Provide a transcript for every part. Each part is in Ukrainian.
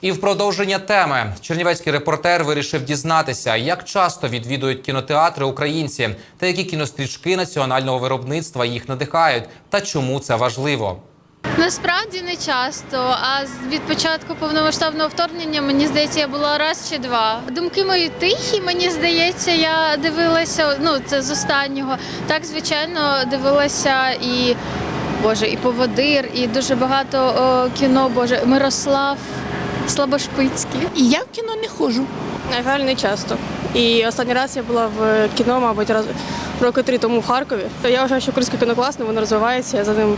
І в продовження теми чернівецький репортер вирішив дізнатися, як часто відвідують кінотеатри українці та які кінострічки національного виробництва їх надихають, та чому це важливо. Насправді не часто. А від початку повномасштабного вторгнення мені здається, я була раз чи два. Думки мої тихі. Мені здається, я дивилася. Ну це з останнього. Так, звичайно, дивилася і Боже, і поводир, і дуже багато о, кіно. Боже, Мирослав Слабошпицький. І я в кіно не ходжу. На жаль, не часто. І останній раз я була в кіно, мабуть, раз роки три тому в Харкові. То я вважаю, що українське кіно класне, воно розвивається. Я за ним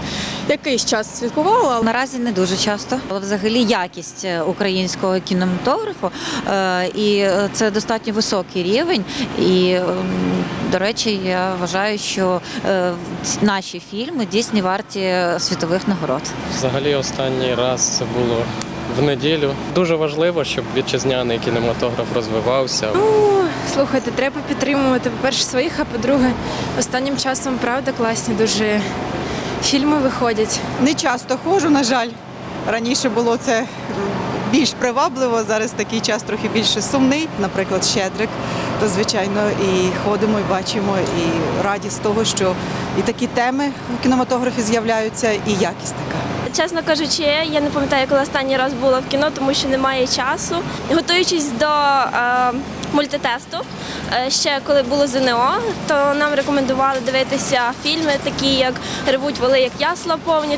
якийсь час слідкувала. але Наразі не дуже часто, але взагалі якість е, українського кінематографу, е, і е, це достатньо високий рівень. І ем, до речі, я вважаю, що наші фільми дійсно варті світових нагород. Взагалі останній раз це було в неділю. Дуже важливо, щоб вітчизняний кінематограф розвивався. Ну, слухайте, треба підтримувати, по-перше, своїх, а по-друге, останнім часом правда класні дуже фільми виходять. Не часто ходжу, на жаль. Раніше було це більш привабливо, зараз такий час трохи більше сумний. Наприклад, Щедрик, то звичайно і ходимо, і бачимо, і раді з того, що і такі теми в кінематографі з'являються, і якість така. Чесно кажучи, я не пам'ятаю, коли останній раз була в кіно, тому що немає часу. Готуючись до е, мультитесту, е, ще коли було ЗНО, то нам рекомендували дивитися фільми, такі як Ревуть воли, як ясла повні.